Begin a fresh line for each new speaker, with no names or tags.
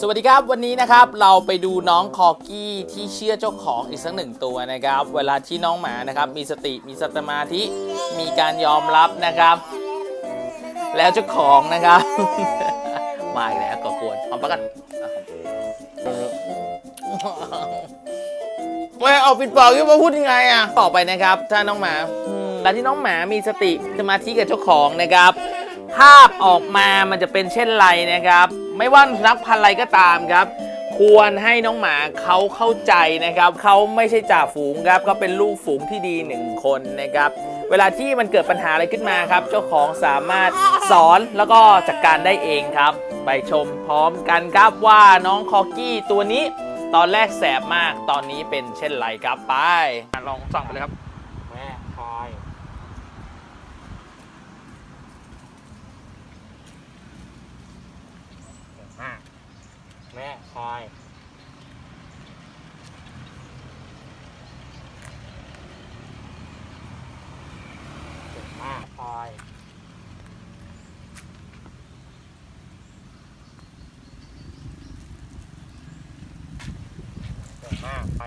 สวัสดีครับวันนี้นะครับเราไปดูน้องคอกี้ที่เชื่อเจ้าของอีกสักหนึ่งตัวนะครับ เวลาที่น้องหมานะครับ มีสติมีสมาธิมีการยอมรับนะครับ แล้วเจ้าของนะครับ มาอีกแล้วก่อกวนพร้อมปะกันไม่เอาปิดปากยังมาพูดยังไงอะต่อไปนะครับ ถ้าน้องหมาแล้วที่น้องหมามีสติสมาธิกับเจ้าของนะครับ ภาพออกมามันจะเป็นเช่นไรนะครับ ไม่ว่าสุนัขพันธุ์อะไรก็ตามครับ ควรให้น้องหมาเขาเข้าใจนะครับเขาไม่ใช่จ่าฝูงครับเขาเป็นลูกฝูงที่ดีหนึ่งคนนะครับ เวลาที่มันเกิดปัญหาอะไรขึ้นมาครับ เจ้าของสามารถสอนแล้วก็จัดการได้เองครับ ไปชมพร้อมกันครับว่าน้องคอกี้ตัวนี้ ตอนแรกแสบมากตอนนี้เป็นเช่นไรครับไปลองสั่งไปเลยครับ
แม่คอยเก่งมากแม่คอยเก่งมากคอยเก่งมากไป